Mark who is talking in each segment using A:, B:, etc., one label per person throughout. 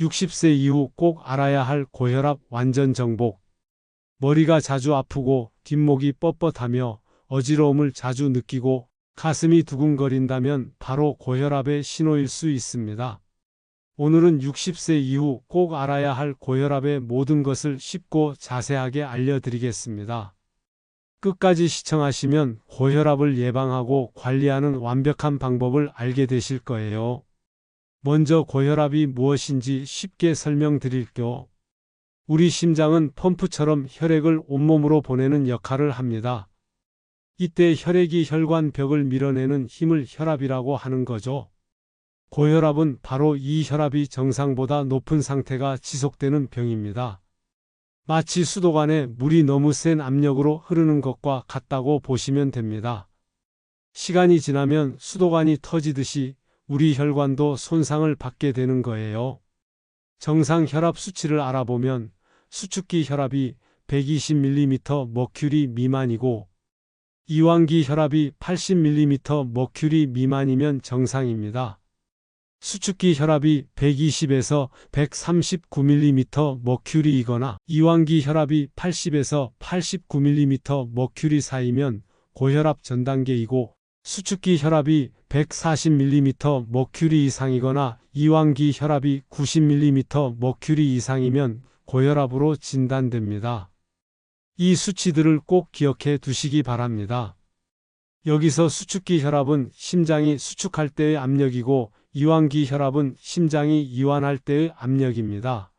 A: 60세 이후 꼭 알아야 할 고혈압 완전 정복. 머리가 자주 아프고 뒷목이 뻣뻣하며 어지러움을 자주 느끼고 가슴이 두근거린다면 바로 고혈압의 신호일 수 있습니다. 오늘은 60세 이후 꼭 알아야 할 고혈압의 모든 것을 쉽고 자세하게 알려드리겠습니다. 끝까지 시청하시면 고혈압을 예방하고 관리하는 완벽한 방법을 알게 되실 거예요. 먼저 고혈압이 무엇인지 쉽게 설명드릴게요. 우리 심장은 펌프처럼 혈액을 온몸으로 보내는 역할을 합니다. 이때 혈액이 혈관 벽을 밀어내는 힘을 혈압이라고 하는 거죠. 고혈압은 바로 이 혈압이 정상보다 높은 상태가 지속되는 병입니다. 마치 수도관에 물이 너무 센 압력으로 흐르는 것과 같다고 보시면 됩니다. 시간이 지나면 수도관이 터지듯이 우리 혈관도 손상을 받게 되는 거예요. 정상 혈압 수치를 알아보면 수축기 혈압이 120mm 머큐리 미만이고 이완기 혈압이 80mm 머큐리 미만이면 정상입니다. 수축기 혈압이 120에서 139mm 머큐리이거나 이완기 혈압이 80에서 89mm 머큐리 사이면 고혈압 전 단계이고 수축기 혈압이 140mm 머큐리 이상이거나 이완기 혈압이 90mm 머큐리 이상이면 고혈압으로 진단됩니다. 이 수치들을 꼭 기억해 두시기 바랍니다. 여기서 수축기 혈압은 심장이 수축할 때의 압력이고 이완기 혈압은 심장이 이완할 때의 압력입니다.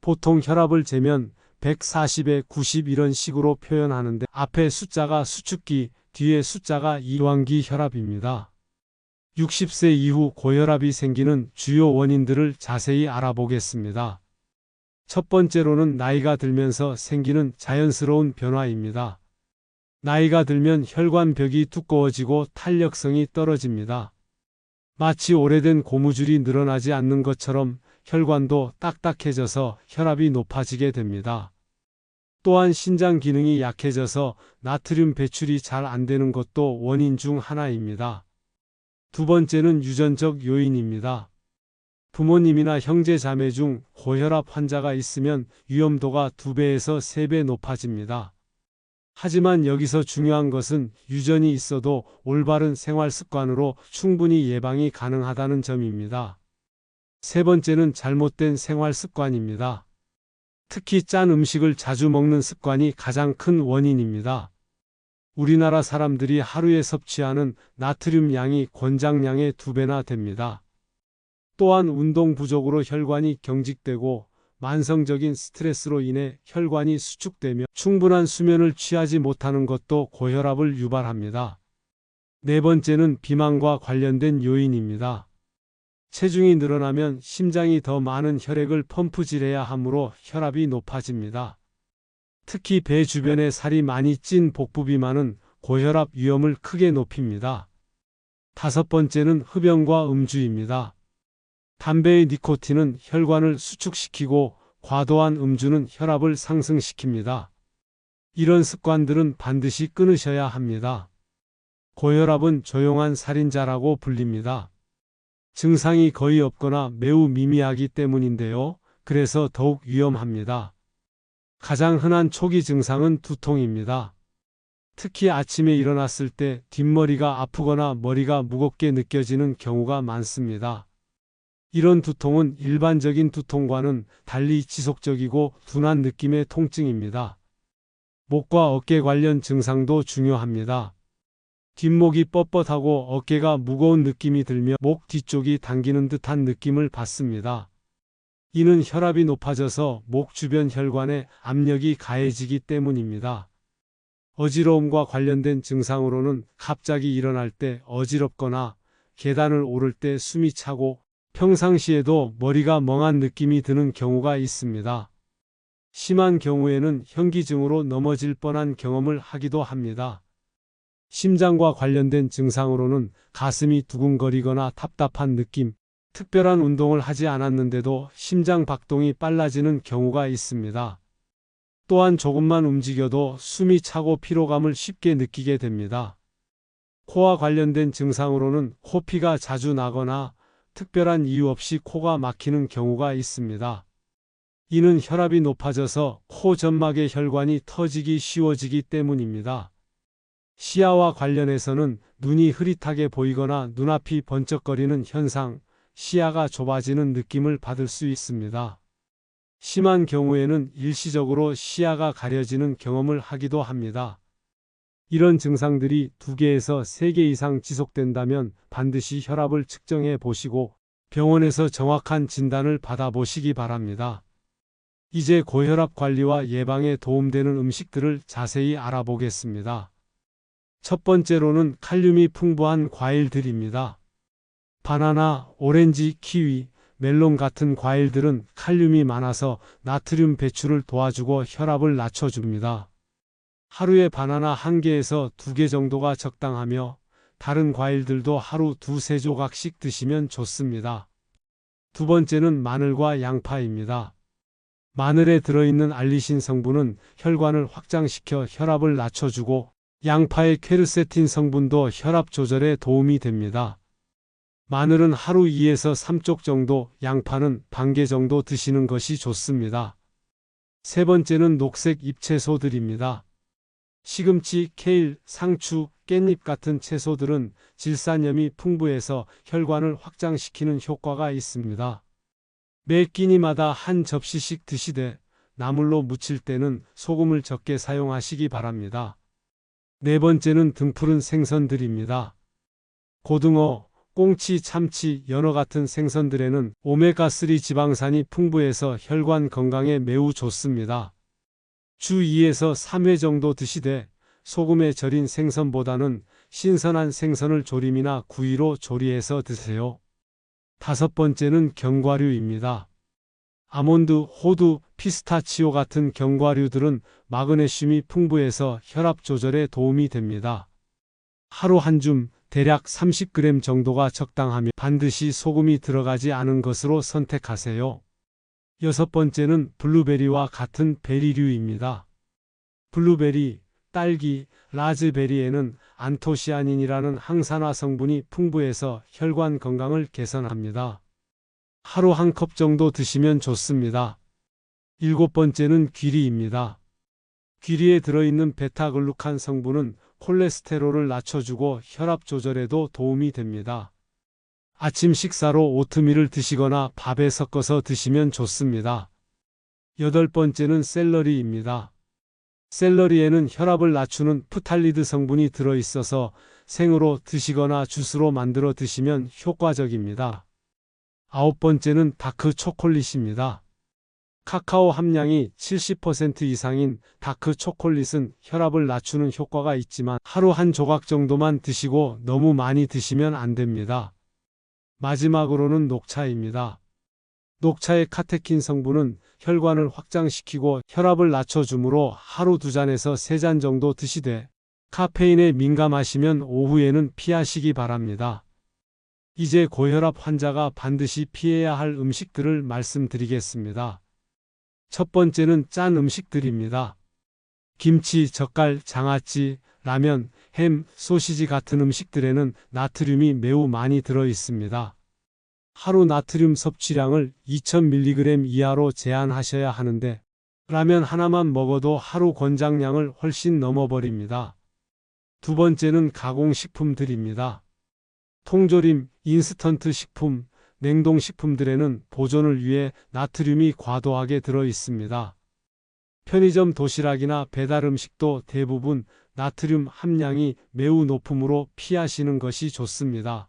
A: 보통 혈압을 재면 140에 90 이런 식으로 표현하는데 앞에 숫자가 수축기, 뒤에 숫자가 이완기 혈압입니다. 60세 이후 고혈압이 생기는 주요 원인들을 자세히 알아보겠습니다. 첫 번째로는 나이가 들면서 생기는 자연스러운 변화입니다. 나이가 들면 혈관벽이 두꺼워지고 탄력성이 떨어집니다. 마치 오래된 고무줄이 늘어나지 않는 것처럼 혈관도 딱딱해져서 혈압이 높아지게 됩니다. 또한 신장 기능이 약해져서 나트륨 배출이 잘 안 되는 것도 원인 중 하나입니다. 두 번째는 유전적 요인입니다. 부모님이나 형제 자매 중 고혈압 환자가 있으면 위험도가 2배에서 3배 높아집니다. 하지만 여기서 중요한 것은 유전이 있어도 올바른 생활 습관으로 충분히 예방이 가능하다는 점입니다. 세 번째는 잘못된 생활 습관입니다. 특히 짠 음식을 자주 먹는 습관이 가장 큰 원인입니다. 우리나라 사람들이 하루에 섭취하는 나트륨 양이 권장량의 두 배나 됩니다. 또한 운동 부족으로 혈관이 경직되고 만성적인 스트레스로 인해 혈관이 수축되며 충분한 수면을 취하지 못하는 것도 고혈압을 유발합니다. 네 번째는 비만과 관련된 요인입니다. 체중이 늘어나면 심장이 더 많은 혈액을 펌프질해야 하므로 혈압이 높아집니다. 특히 배 주변에 살이 많이 찐 복부 비만은 고혈압 위험을 크게 높입니다. 다섯 번째는 흡연과 음주입니다. 담배의 니코틴은 혈관을 수축시키고 과도한 음주는 혈압을 상승시킵니다. 이런 습관들은 반드시 끊으셔야 합니다. 고혈압은 조용한 살인자라고 불립니다. 증상이 거의 없거나 매우 미미하기 때문인데요. 그래서 더욱 위험합니다. 가장 흔한 초기 증상은 두통입니다. 특히 아침에 일어났을 때 뒷머리가 아프거나 머리가 무겁게 느껴지는 경우가 많습니다. 이런 두통은 일반적인 두통과는 달리 지속적이고 둔한 느낌의 통증입니다. 목과 어깨 관련 증상도 중요합니다. 뒷목이 뻣뻣하고 어깨가 무거운 느낌이 들며 목 뒤쪽이 당기는 듯한 느낌을 받습니다. 이는 혈압이 높아져서 목 주변 혈관에 압력이 가해지기 때문입니다. 어지러움과 관련된 증상으로는 갑자기 일어날 때 어지럽거나 계단을 오를 때 숨이 차고 평상시에도 머리가 멍한 느낌이 드는 경우가 있습니다. 심한 경우에는 현기증으로 넘어질 뻔한 경험을 하기도 합니다. 심장과 관련된 증상으로는 가슴이 두근거리거나 답답한 느낌, 특별한 운동을 하지 않았는데도 심장 박동이 빨라지는 경우가 있습니다. 또한 조금만 움직여도 숨이 차고 피로감을 쉽게 느끼게 됩니다. 코와 관련된 증상으로는 코피가 자주 나거나 특별한 이유 없이 코가 막히는 경우가 있습니다. 이는 혈압이 높아져서 코 점막의 혈관이 터지기 쉬워지기 때문입니다. 시야와 관련해서는 눈이 흐릿하게 보이거나 눈앞이 번쩍거리는 현상, 시야가 좁아지는 느낌을 받을 수 있습니다. 심한 경우에는 일시적으로 시야가 가려지는 경험을 하기도 합니다. 이런 증상들이 2개에서 3개 이상 지속된다면 반드시 혈압을 측정해 보시고 병원에서 정확한 진단을 받아보시기 바랍니다. 이제 고혈압 관리와 예방에 도움되는 음식들을 자세히 알아보겠습니다. 첫 번째로는 칼륨이 풍부한 과일들입니다. 바나나, 오렌지, 키위, 멜론 같은 과일들은 칼륨이 많아서 나트륨 배출을 도와주고 혈압을 낮춰줍니다. 하루에 바나나 1개에서 2개 정도가 적당하며 다른 과일들도 하루 두세 조각씩 드시면 좋습니다. 두 번째는 마늘과 양파입니다. 마늘에 들어있는 알리신 성분은 혈관을 확장시켜 혈압을 낮춰주고 양파의 퀘르세틴 성분도 혈압 조절에 도움이 됩니다. 마늘은 하루 2에서 3쪽 정도, 양파는 반 개 정도 드시는 것이 좋습니다. 세 번째는 녹색 잎채소들입니다. 시금치, 케일, 상추, 깻잎 같은 채소들은 질산염이 풍부해서 혈관을 확장시키는 효과가 있습니다. 매 끼니마다 한 접시씩 드시되 나물로 무칠 때는 소금을 적게 사용하시기 바랍니다. 네 번째는 등푸른 생선들입니다. 고등어, 꽁치, 참치, 연어 같은 생선들에는 오메가3 지방산이 풍부해서 혈관 건강에 매우 좋습니다. 주 2에서 3회 정도 드시되 소금에 절인 생선보다는 신선한 생선을 조림이나 구이로 조리해서 드세요. 다섯 번째는 견과류입니다. 아몬드, 호두, 피스타치오 같은 견과류들은 마그네슘이 풍부해서 혈압 조절에 도움이 됩니다. 하루 한 줌, 대략 30g 정도가 적당하며 반드시 소금이 들어가지 않은 것으로 선택하세요. 여섯 번째는 블루베리와 같은 베리류입니다. 블루베리, 딸기, 라즈베리에는 안토시아닌이라는 항산화 성분이 풍부해서 혈관 건강을 개선합니다. 하루 한 컵 정도 드시면 좋습니다. 일곱 번째는 귀리입니다. 귀리에 들어있는 베타글루칸 성분은 콜레스테롤을 낮춰주고 혈압 조절에도 도움이 됩니다. 아침 식사로 오트밀을 드시거나 밥에 섞어서 드시면 좋습니다. 여덟 번째는 샐러리입니다. 샐러리에는 혈압을 낮추는 프탈리드 성분이 들어있어서 생으로 드시거나 주스로 만들어 드시면 효과적입니다. 아홉 번째는 다크 초콜릿입니다. 카카오 함량이 70% 이상인 다크 초콜릿은 혈압을 낮추는 효과가 있지만 하루 한 조각 정도만 드시고 너무 많이 드시면 안 됩니다. 마지막으로는 녹차입니다. 녹차의 카테킨 성분은 혈관을 확장시키고 혈압을 낮춰주므로 하루 두 잔에서 세 잔 정도 드시되 카페인에 민감하시면 오후에는 피하시기 바랍니다. 이제 고혈압 환자가 반드시 피해야 할 음식들을 말씀드리겠습니다. 첫 번째는 짠 음식들입니다. 김치, 젓갈, 장아찌, 라면, 햄, 소시지 같은 음식들에는 나트륨이 매우 많이 들어 있습니다. 하루 나트륨 섭취량을 2000mg 이하로 제한하셔야 하는데 라면 하나만 먹어도 하루 권장량을 훨씬 넘어버립니다. 두 번째는 가공식품들입니다. 통조림, 인스턴트 식품, 냉동식품들에는 보존을 위해 나트륨이 과도하게 들어 있습니다. 편의점 도시락이나 배달 음식도 대부분 나트륨 함량이 매우 높으므로 피하시는 것이 좋습니다.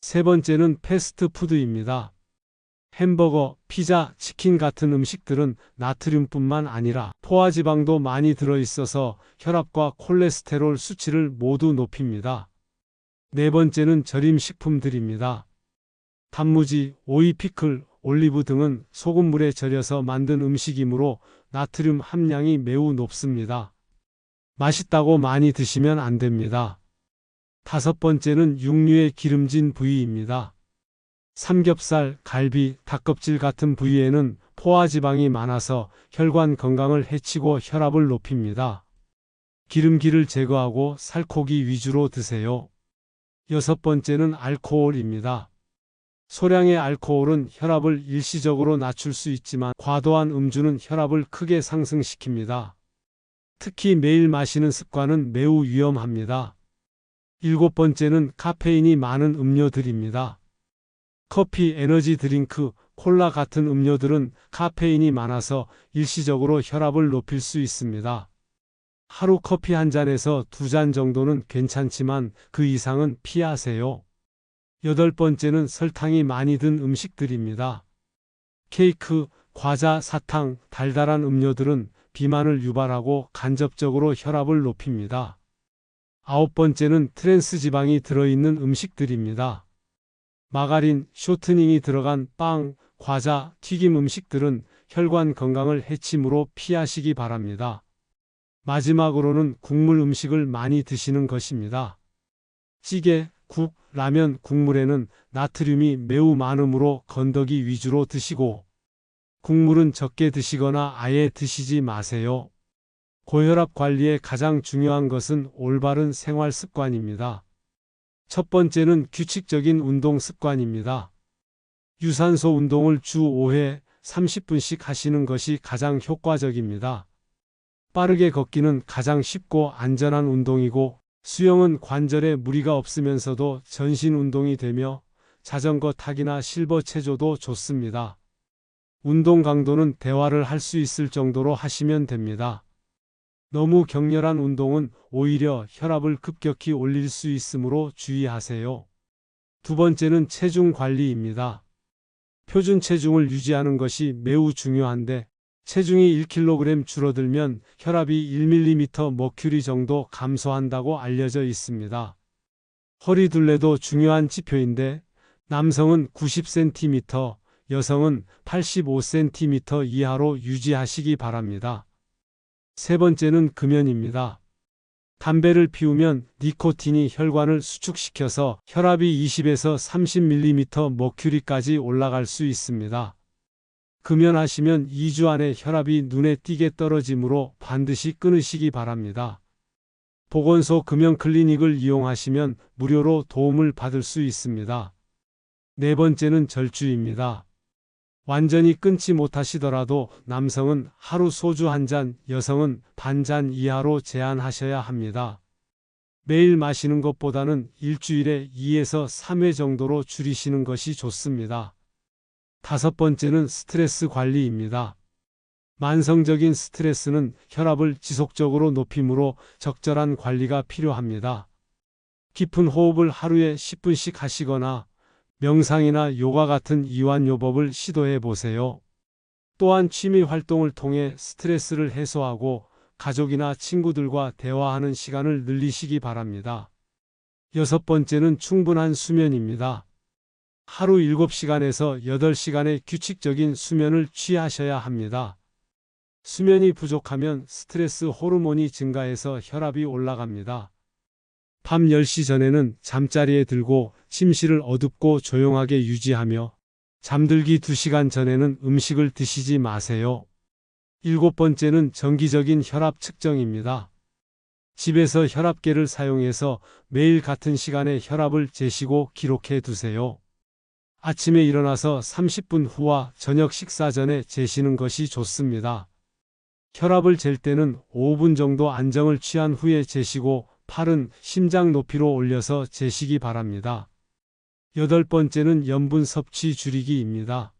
A: 세 번째는 패스트푸드입니다. 햄버거, 피자, 치킨 같은 음식들은 나트륨뿐만 아니라 포화지방도 많이 들어 있어서 혈압과 콜레스테롤 수치를 모두 높입니다. 네 번째는 절임 식품들입니다. 단무지, 오이 피클, 올리브 등은 소금물에 절여서 만든 음식이므로 나트륨 함량이 매우 높습니다. 맛있다고 많이 드시면 안 됩니다. 다섯 번째는 육류의 기름진 부위입니다. 삼겹살, 갈비, 닭껍질 같은 부위에는 포화지방이 많아서 혈관 건강을 해치고 혈압을 높입니다. 기름기를 제거하고 살코기 위주로 드세요. 여섯 번째는 알코올입니다. 소량의 알코올은 혈압을 일시적으로 낮출 수 있지만 과도한 음주는 혈압을 크게 상승시킵니다. 특히 매일 마시는 습관은 매우 위험합니다. 일곱 번째는 카페인이 많은 음료들입니다. 커피, 에너지 드링크, 콜라 같은 음료들은 카페인이 많아서 일시적으로 혈압을 높일 수 있습니다. 하루 커피 한 잔에서 두 잔 정도는 괜찮지만 그 이상은 피하세요. 여덟 번째는 설탕이 많이 든 음식들입니다. 케이크, 과자, 사탕, 달달한 음료들은 비만을 유발하고 간접적으로 혈압을 높입니다. 아홉 번째는 트랜스 지방이 들어있는 음식들입니다. 마가린, 쇼트닝이 들어간 빵, 과자, 튀김 음식들은 혈관 건강을 해치므로 피하시기 바랍니다. 마지막으로는 국물 음식을 많이 드시는 것입니다. 찌개, 국, 라면, 국물에는 나트륨이 매우 많으므로 건더기 위주로 드시고 국물은 적게 드시거나 아예 드시지 마세요. 고혈압 관리에 가장 중요한 것은 올바른 생활 습관입니다. 첫 번째는 규칙적인 운동 습관입니다. 유산소 운동을 주 5회 30분씩 하시는 것이 가장 효과적입니다. 빠르게 걷기는 가장 쉽고 안전한 운동이고 수영은 관절에 무리가 없으면서도 전신 운동이 되며 자전거 타기나 실버 체조도 좋습니다. 운동 강도는 대화를 할 수 있을 정도로 하시면 됩니다. 너무 격렬한 운동은 오히려 혈압을 급격히 올릴 수 있으므로 주의하세요. 두 번째는 체중 관리입니다. 표준 체중을 유지하는 것이 매우 중요한데 체중이 1kg 줄어들면 혈압이 1mm 머큐리 정도 감소한다고 알려져 있습니다. 허리 둘레도 중요한 지표인데 남성은 90cm, 여성은 85cm 이하로 유지하시기 바랍니다. 세 번째는 금연입니다. 담배를 피우면 니코틴이 혈관을 수축시켜서 혈압이 20에서 30mm 머큐리까지 올라갈 수 있습니다. 금연하시면 2주 안에 혈압이 눈에 띄게 떨어지므로 반드시 끊으시기 바랍니다. 보건소 금연 클리닉을 이용하시면 무료로 도움을 받을 수 있습니다. 네 번째는 절주입니다. 완전히 끊지 못하시더라도 남성은 하루 소주 한 잔, 여성은 반 잔 이하로 제한하셔야 합니다. 매일 마시는 것보다는 일주일에 2에서 3회 정도로 줄이시는 것이 좋습니다. 다섯 번째는 스트레스 관리입니다. 만성적인 스트레스는 혈압을 지속적으로 높이므로 적절한 관리가 필요합니다. 깊은 호흡을 하루에 10분씩 하시거나 명상이나 요가 같은 이완요법을 시도해 보세요. 또한 취미 활동을 통해 스트레스를 해소하고 가족이나 친구들과 대화하는 시간을 늘리시기 바랍니다. 여섯 번째는 충분한 수면입니다. 하루 7시간에서 8시간의 규칙적인 수면을 취하셔야 합니다. 수면이 부족하면 스트레스 호르몬이 증가해서 혈압이 올라갑니다. 밤 10시 전에는 잠자리에 들고 침실을 어둡고 조용하게 유지하며 잠들기 2시간 전에는 음식을 드시지 마세요. 일곱 번째는 정기적인 혈압 측정입니다. 집에서 혈압계를 사용해서 매일 같은 시간에 혈압을 재시고 기록해 두세요. 아침에 일어나서 30분 후와 저녁 식사 전에 재시는 것이 좋습니다. 혈압을 잴 때는 5분 정도 안정을 취한 후에 재시고 팔은 심장 높이로 올려서 재시기 바랍니다. 여덟 번째는 염분 섭취 줄이기입니다.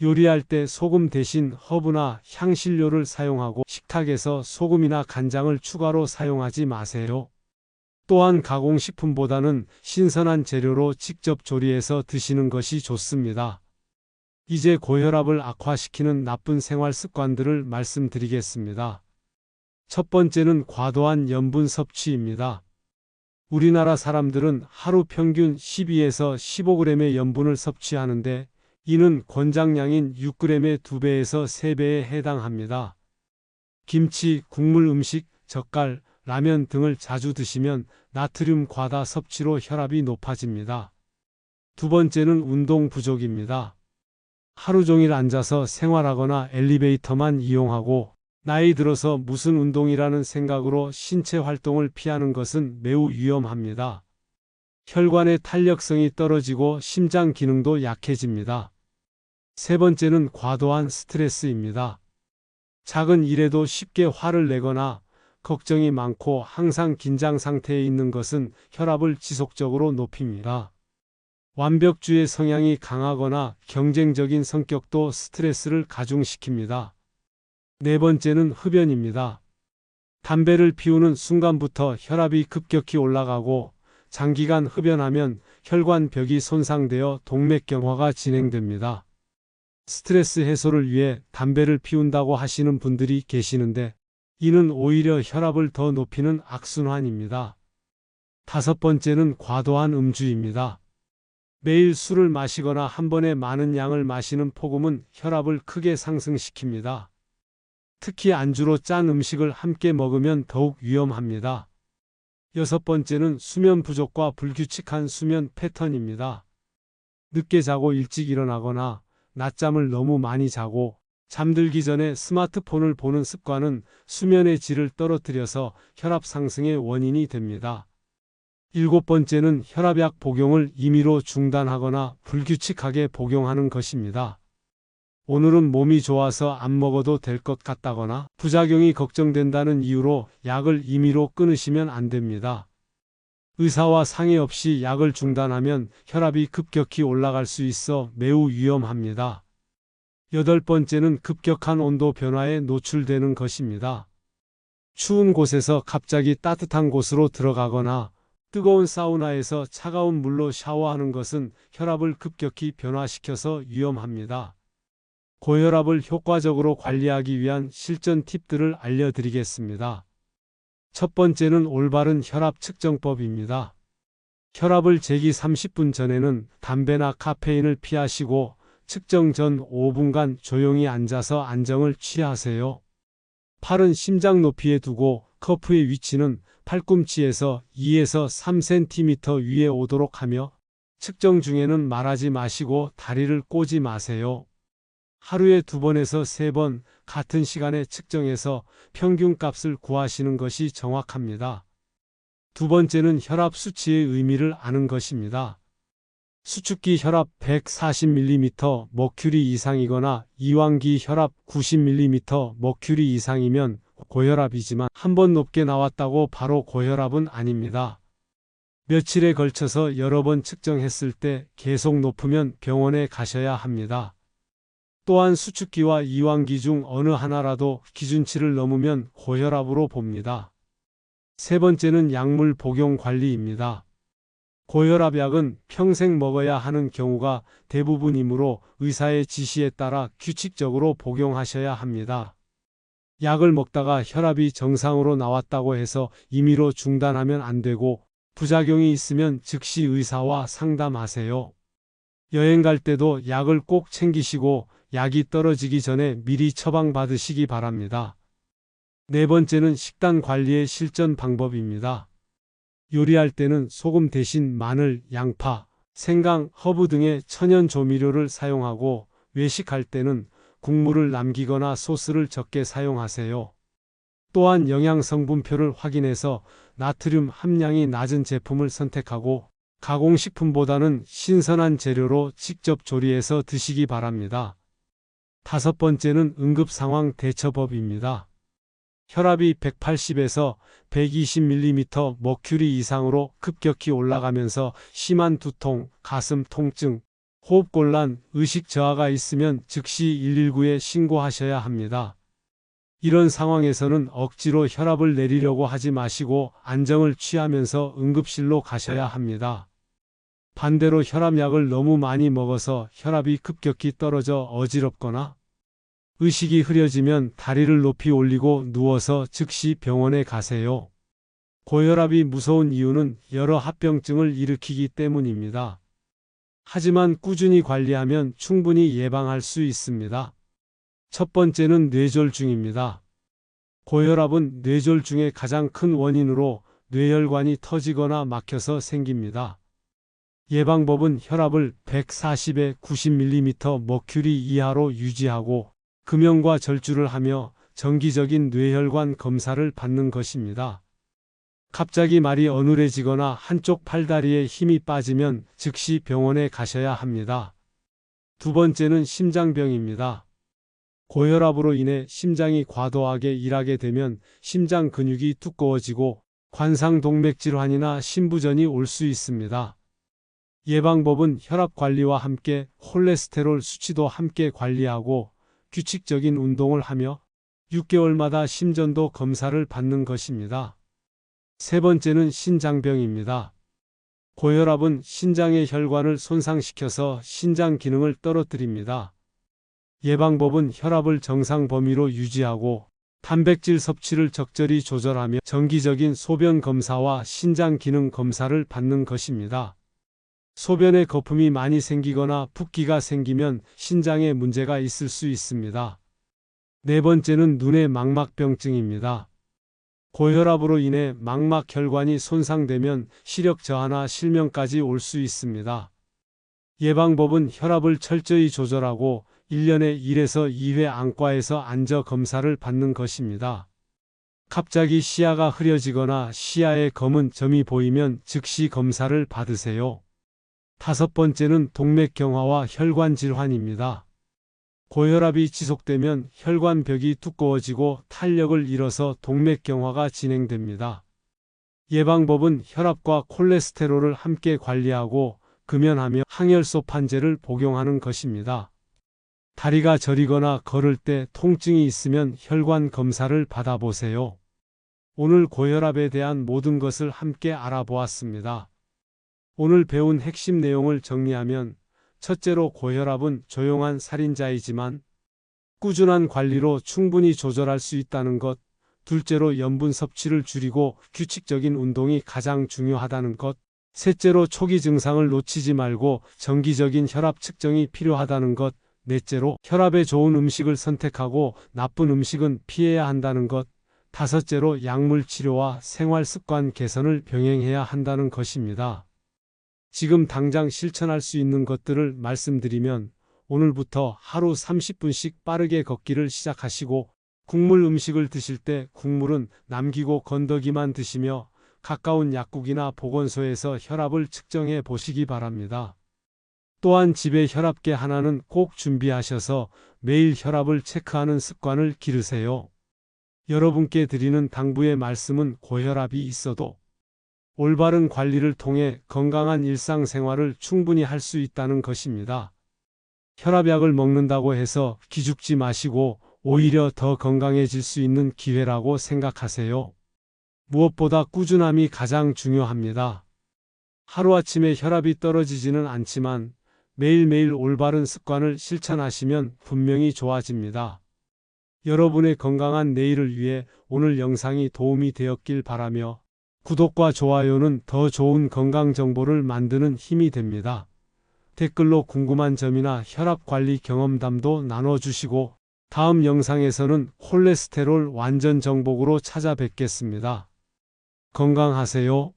A: 요리할 때 소금 대신 허브나 향신료를 사용하고 식탁에서 소금이나 간장을 추가로 사용하지 마세요. 또한 가공식품보다는 신선한 재료로 직접 조리해서 드시는 것이 좋습니다. 이제 고혈압을 악화시키는 나쁜 생활 습관들을 말씀드리겠습니다. 첫 번째는 과도한 염분 섭취입니다. 우리나라 사람들은 하루 평균 12에서 15g의 염분을 섭취하는데 이는 권장량인 6g의 2배에서 3배에 해당합니다. 김치, 국물 음식, 젓갈, 라면 등을 자주 드시면 나트륨 과다 섭취로 혈압이 높아집니다. 두 번째는 운동 부족입니다. 하루 종일 앉아서 생활하거나 엘리베이터만 이용하고 나이 들어서 무슨 운동이라는 생각으로 신체 활동을 피하는 것은 매우 위험합니다. 혈관의 탄력성이 떨어지고 심장 기능도 약해집니다. 세 번째는 과도한 스트레스입니다. 작은 일에도 쉽게 화를 내거나 걱정이 많고 항상 긴장 상태에 있는 것은 혈압을 지속적으로 높입니다. 완벽주의 성향이 강하거나 경쟁적인 성격도 스트레스를 가중시킵니다. 네 번째는 흡연입니다. 담배를 피우는 순간부터 혈압이 급격히 올라가고 장기간 흡연하면 혈관벽이 손상되어 동맥경화가 진행됩니다. 스트레스 해소를 위해 담배를 피운다고 하시는 분들이 계시는데 이는 오히려 혈압을 더 높이는 악순환입니다. 다섯 번째는 과도한 음주입니다. 매일 술을 마시거나 한 번에 많은 양을 마시는 폭음은 혈압을 크게 상승시킵니다. 특히 안주로 짠 음식을 함께 먹으면 더욱 위험합니다. 여섯 번째는 수면 부족과 불규칙한 수면 패턴입니다. 늦게 자고 일찍 일어나거나 낮잠을 너무 많이 자고 잠들기 전에 스마트폰을 보는 습관은 수면의 질을 떨어뜨려서 혈압 상승의 원인이 됩니다. 일곱 번째는 혈압약 복용을 임의로 중단하거나 불규칙하게 복용하는 것입니다. 오늘은 몸이 좋아서 안 먹어도 될 것 같다거나 부작용이 걱정된다는 이유로 약을 임의로 끊으시면 안 됩니다. 의사와 상의 없이 약을 중단하면 혈압이 급격히 올라갈 수 있어 매우 위험합니다. 여덟 번째는 급격한 온도 변화에 노출되는 것입니다. 추운 곳에서 갑자기 따뜻한 곳으로 들어가거나 뜨거운 사우나에서 차가운 물로 샤워하는 것은 혈압을 급격히 변화시켜서 위험합니다. 고혈압을 효과적으로 관리하기 위한 실전 팁들을 알려드리겠습니다. 첫 번째는 올바른 혈압 측정법입니다. 혈압을 재기 30분 전에는 담배나 카페인을 피하시고 측정 전 5분간 조용히 앉아서 안정을 취하세요. 팔은 심장 높이에 두고 커프의 위치는 팔꿈치에서 2에서 3cm 위에 오도록 하며 측정 중에는 말하지 마시고 다리를 꼬지 마세요. 하루에 두 번에서 세 번 같은 시간에 측정해서 평균 값을 구하시는 것이 정확합니다. 두 번째는 혈압 수치의 의미를 아는 것입니다. 수축기 혈압 140mm 머큐리 이상이거나 이완기 혈압 90mm 머큐리 이상이면 고혈압이지만 한 번 높게 나왔다고 바로 고혈압은 아닙니다. 며칠에 걸쳐서 여러 번 측정했을 때 계속 높으면 병원에 가셔야 합니다. 또한 수축기와 이완기 중 어느 하나라도 기준치를 넘으면 고혈압으로 봅니다. 세 번째는 약물 복용 관리입니다. 고혈압약은 평생 먹어야 하는 경우가 대부분이므로 의사의 지시에 따라 규칙적으로 복용하셔야 합니다. 약을 먹다가 혈압이 정상으로 나왔다고 해서 임의로 중단하면 안 되고 부작용이 있으면 즉시 의사와 상담하세요. 여행 갈 때도 약을 꼭 챙기시고 약이 떨어지기 전에 미리 처방받으시기 바랍니다. 네 번째는 식단 관리의 실전 방법입니다. 요리할 때는 소금 대신 마늘, 양파, 생강, 허브 등의 천연 조미료를 사용하고 외식할 때는 국물을 남기거나 소스를 적게 사용하세요. 또한 영양 성분표를 확인해서 나트륨 함량이 낮은 제품을 선택하고 가공식품보다는 신선한 재료로 직접 조리해서 드시기 바랍니다. 다섯 번째는 응급상황 대처법입니다. 혈압이 180에서 120mm 머큐리 이상으로 급격히 올라가면서 심한 두통, 가슴 통증, 호흡곤란, 의식 저하가 있으면 즉시 119에 신고하셔야 합니다. 이런 상황에서는 억지로 혈압을 내리려고 하지 마시고 안정을 취하면서 응급실로 가셔야 합니다. 반대로 혈압약을 너무 많이 먹어서 혈압이 급격히 떨어져 어지럽거나 의식이 흐려지면 다리를 높이 올리고 누워서 즉시 병원에 가세요. 고혈압이 무서운 이유는 여러 합병증을 일으키기 때문입니다. 하지만 꾸준히 관리하면 충분히 예방할 수 있습니다. 첫 번째는 뇌졸중입니다. 고혈압은 뇌졸중의 가장 큰 원인으로 뇌혈관이 터지거나 막혀서 생깁니다. 예방법은 혈압을 140에 90mm 머큐리 이하로 유지하고 금연과 절주를 하며 정기적인 뇌혈관 검사를 받는 것입니다. 갑자기 말이 어눌해지거나 한쪽 팔다리에 힘이 빠지면 즉시 병원에 가셔야 합니다. 두 번째는 심장병입니다. 고혈압으로 인해 심장이 과도하게 일하게 되면 심장 근육이 두꺼워지고 관상동맥 질환이나 심부전이 올 수 있습니다. 예방법은 혈압 관리와 함께 콜레스테롤 수치도 함께 관리하고 규칙적인 운동을 하며 6개월마다 심전도 검사를 받는 것입니다. 세 번째는 신장병입니다. 고혈압은 신장의 혈관을 손상시켜서 신장 기능을 떨어뜨립니다. 예방법은 혈압을 정상 범위로 유지하고 단백질 섭취를 적절히 조절하며 정기적인 소변 검사와 신장 기능 검사를 받는 것입니다. 소변에 거품이 많이 생기거나 붓기가 생기면 신장에 문제가 있을 수 있습니다. 네 번째는 눈의 망막병증입니다. 고혈압으로 인해 망막 혈관이 손상되면 시력 저하나 실명까지 올 수 있습니다. 예방법은 혈압을 철저히 조절하고 1년에 1에서 2회 안과에서 안저 검사를 받는 것입니다. 갑자기 시야가 흐려지거나 시야에 검은 점이 보이면 즉시 검사를 받으세요. 다섯 번째는 동맥경화와 혈관 질환입니다. 고혈압이 지속되면 혈관벽이 두꺼워지고 탄력을 잃어서 동맥경화가 진행됩니다. 예방법은 혈압과 콜레스테롤을 함께 관리하고 금연하며 항열소 판제를 복용하는 것입니다. 다리가 저리거나 걸을 때 통증이 있으면 혈관 검사를 받아보세요. 오늘 고혈압에 대한 모든 것을 함께 알아보았습니다. 오늘 배운 핵심 내용을 정리하면 첫째로 고혈압은 조용한 살인자이지만 꾸준한 관리로 충분히 조절할 수 있다는 것, 둘째로 염분 섭취를 줄이고 규칙적인 운동이 가장 중요하다는 것, 셋째로 초기 증상을 놓치지 말고 정기적인 혈압 측정이 필요하다는 것, 넷째로 혈압에 좋은 음식을 선택하고 나쁜 음식은 피해야 한다는 것, 다섯째로 약물 치료와 생활 습관 개선을 병행해야 한다는 것입니다. 지금 당장 실천할 수 있는 것들을 말씀드리면 오늘부터 하루 30분씩 빠르게 걷기를 시작하시고 국물 음식을 드실 때 국물은 남기고 건더기만 드시며 가까운 약국이나 보건소에서 혈압을 측정해 보시기 바랍니다. 또한 집에 혈압계 하나는 꼭 준비하셔서 매일 혈압을 체크하는 습관을 기르세요. 여러분께 드리는 당부의 말씀은 고혈압이 있어도 올바른 관리를 통해 건강한 일상생활을 충분히 할 수 있다는 것입니다. 혈압약을 먹는다고 해서 기죽지 마시고 오히려 더 건강해질 수 있는 기회라고 생각하세요. 무엇보다 꾸준함이 가장 중요합니다. 하루아침에 혈압이 떨어지지는 않지만 매일매일 올바른 습관을 실천하시면 분명히 좋아집니다. 여러분의 건강한 내일을 위해 오늘 영상이 도움이 되었길 바라며 구독과 좋아요는 더 좋은 건강 정보를 만드는 힘이 됩니다. 댓글로 궁금한 점이나 혈압 관리 경험담도 나눠주시고 다음 영상에서는 콜레스테롤 완전 정복으로 찾아뵙겠습니다. 건강하세요.